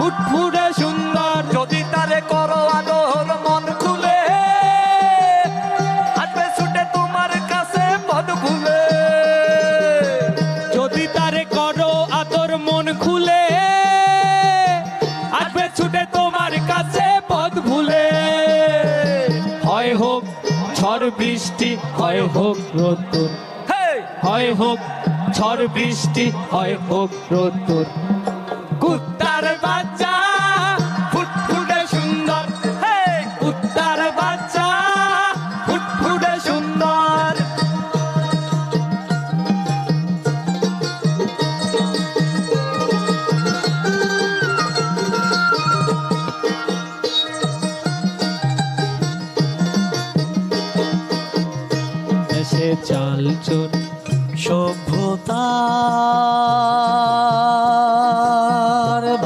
ফুটফুটে সুন্দর যদি তারে করো আদর মন খুলে। আসবে ছুটে তোমার কাছে পদ ভুলে যদি তারে করো আদর মন খুলে। আসবে ছুটে তোমার কাছে পথ ভুলে হয় হোক ঝড় বৃষ্টি হয় হোক রোদ্দুর। হয় হোক ঝড় বৃষ্টি হয় হোক রোদ্দুর। এসে চাল চোর সভ্যতার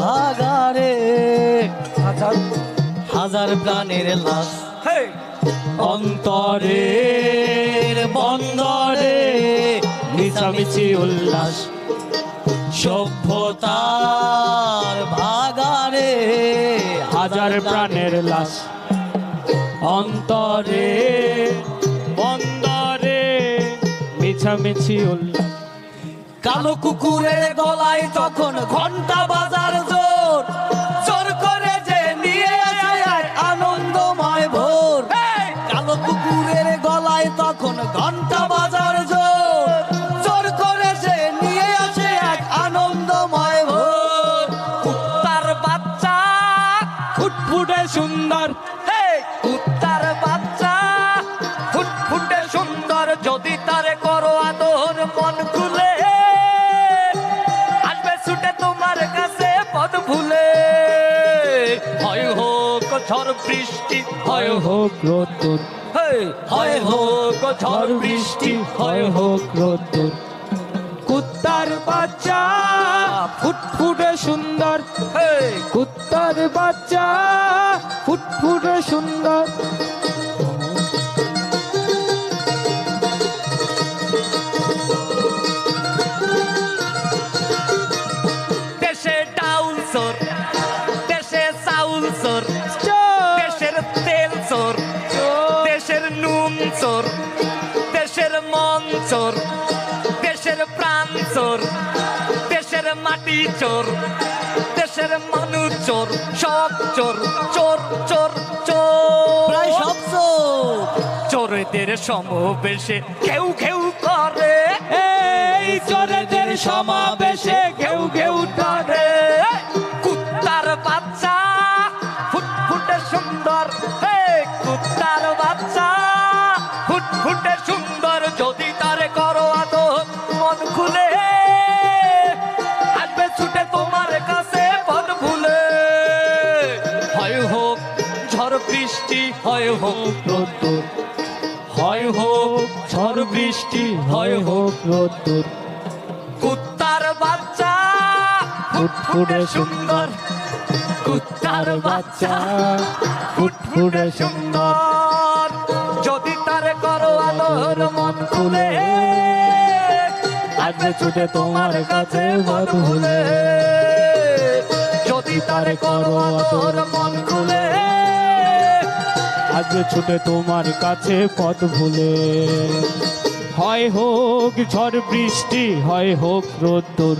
ভাগারে হাজার। হাজার প্রাণের লাশ। হেই। অন্তরের বন্দরে মিছামিছি উল্লাস। সভ্যতার ভাগারে হাজার প্রাণের লাশ। অন্তরে মিছামিছি উল্লাস কালো কুকুরের গলায় তখন ঘণ্টা বাজার জোর। জোর করে যে নিয়ে যায় আনন্দময় ভোর। কালো কুকুরের গলায় তখন ঘণ্টা বাজার ঝড় বৃষ্টি হয় হোক রোদ্দুর। হয় হোক ঝড় বৃষ্টি হয় হোক রোদ্দুর। কুত্তার বাচ্চা ফুটফুটে সুন্দর। কুত্তার বাচ্চা ফুটফুটে সুন্দর। দেশে ডাউল চোর মন চোর দেশের প্রাণ চোর দেশের মাটি চোর দেশের মানুষ চোর সব চোর চোর চোর চোর। প্রায় সব চোর। চোরদের সমাবেশে কেউ কেউ করে। এই চোরেদের সমাবেশে ঘেউ ঘেউ টানে কুত্তার বাচ্চা ফুটফুটে সুন্দর। হে কুত্তার বাচ্চা ফুটফুটে সুন্দর বৃষ্টি হয় হোক রোদ্দুর। হয় হোক ঝড় বৃষ্টি হয় হোক রোদ্দুর। কুত্তার বাচ্চা ফুটফুটে সুন্দর। কুত্তার বাচ্চা ফুটফুটে সুন্দর। যদি তারে করো আদর মন খুলে আসবে ছুটে তোমার কাছে বধ হলে যদি তারে করো আদর মন আসবে ছুটে তোমার কাছে পথ ভুলে। হয় হোক ঝড় বৃষ্টি হয় হোক রোদ্দুর।